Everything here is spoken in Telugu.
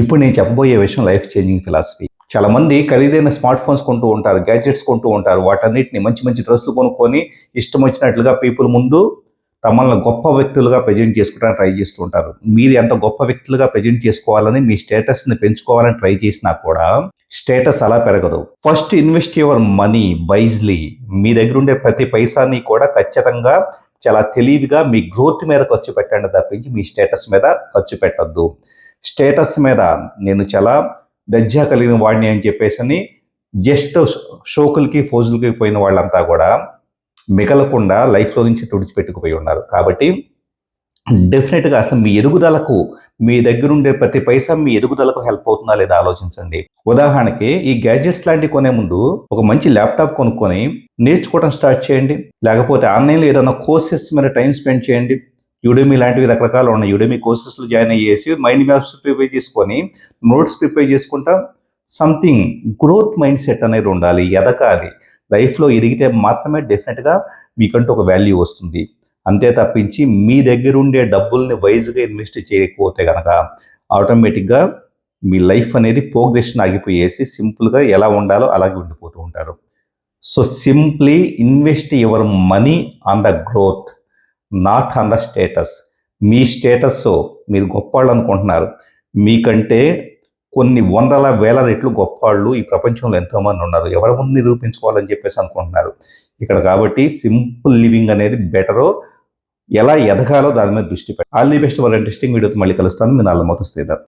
ఇప్పుడు నేను చెప్పబోయే విషయం లైఫ్ చేంజింగ్ ఫిలాసఫీ చాలా మంది ఖరీదైన స్మార్ట్ ఫోన్స్ కొంటూ ఉంటారు గ్యాడ్జెట్స్ కొంటూ ఉంటారు. వాటన్నిటిని మంచి మంచి డ్రెస్సులు కొనుక్కొని ఇష్టం వచ్చినట్లుగా పీపుల్ ముందు తమల్ని గొప్ప వ్యక్తులుగా ప్రజెంట్ చేసుకోవడానికి ట్రై చేస్తూ ఉంటారు. మీరు ఎంత గొప్ప వ్యక్తులుగా ప్రజెంట్ చేసుకోవాలని మీ స్టేటస్ని పెంచుకోవాలని ట్రై చేసినా కూడా స్టేటస్ అలా పెరగదు. First invest your money wisely మీ దగ్గర ఉండే ప్రతి పైసాని కూడా ఖచ్చితంగా చాలా తెలివిగా మీ గ్రోత్ మీద ఖర్చు పెట్టండి తప్పించి మీ స్టేటస్ మీద ఖర్చు పెట్టద్దు. స్టేటస్ మీద నేను చాలా దజ్జా కలిగిన వాడిని అని చెప్పేసి అని జస్ట్ షోకులకి ఫోజులకి పోయిన వాళ్ళంతా కూడా మిగలకుండా లైఫ్లో నుంచి తుడిచిపెట్టుకుపోయి ఉన్నారు. కాబట్టి డెఫినెట్గా అసలు మీ ఎదుగుదలకు మీ దగ్గర ఉండే ప్రతి పైసా మీ ఎదుగుదలకు హెల్ప్ అవుతుందా లేదా ఆలోచించండి. ఉదాహరణకి ఈ గ్యాడ్జెట్స్ లాంటివి కొనే ముందు ఒక మంచి ల్యాప్టాప్ కొనుక్కొని నేర్చుకోవడం స్టార్ట్ చేయండి. లేకపోతే ఆన్లైన్లో ఏదైనా కోర్సెస్ మీద టైం స్పెండ్ చేయండి. యుడెమీ లాంటివి రకరకాలు ఉన్నాయి. యుడెమీ కోర్సెస్లో జాయిన్ అయ్యేసి మైండ్ మ్యాప్స్ ప్రిపేర్ చేసుకొని నోట్స్ ప్రిపేర్ చేసుకుంటా సంథింగ్ గ్రోత్ మైండ్ సెట్ అనేది ఉండాలి. ఎదగాలి లైఫ్లో ఎదిగితే మాత్రమే డెఫినెట్గా మీకంటూ ఒక వాల్యూ వస్తుంది. అంతే తప్పించి మీ దగ్గర ఉండే డబ్బుల్ని వైజ్గా ఇన్వెస్ట్ చేయకపోతే కనుక ఆటోమేటిక్గా మీ లైఫ్ అనేది ప్రోగ్రెషన్ ఆగిపోయేసి సింపుల్గా ఎలా ఉండాలో అలాగే ఉండిపోతూ ఉంటారు. So simply invest your money on the growth not on the status. Me status మీరు గొప్పవాళ్ళు అనుకుంటున్నారు. మీకంటే కొన్ని వందల వేల రెట్లు గొప్పవాళ్ళు ఈ ప్రపంచంలో ఎంతోమంది ఉన్నారు. ఎవరి ముందు నిరూపించుకోవాలని చెప్పేసి అనుకుంటున్నారు. ఇక్కడ కాబట్టి సింపుల్ లివింగ్ అనేది బెటరో ఎలా ఎదగాలో దాని మీద దృష్టి పెట్టి ఆల్ ది బెస్ట్. వాళ్ళ ఇంట్రెస్టింగ్ వీడియోతో మళ్ళీ కలుస్తాను. మీ నాలుగు మొత్తం శ్రీధర్.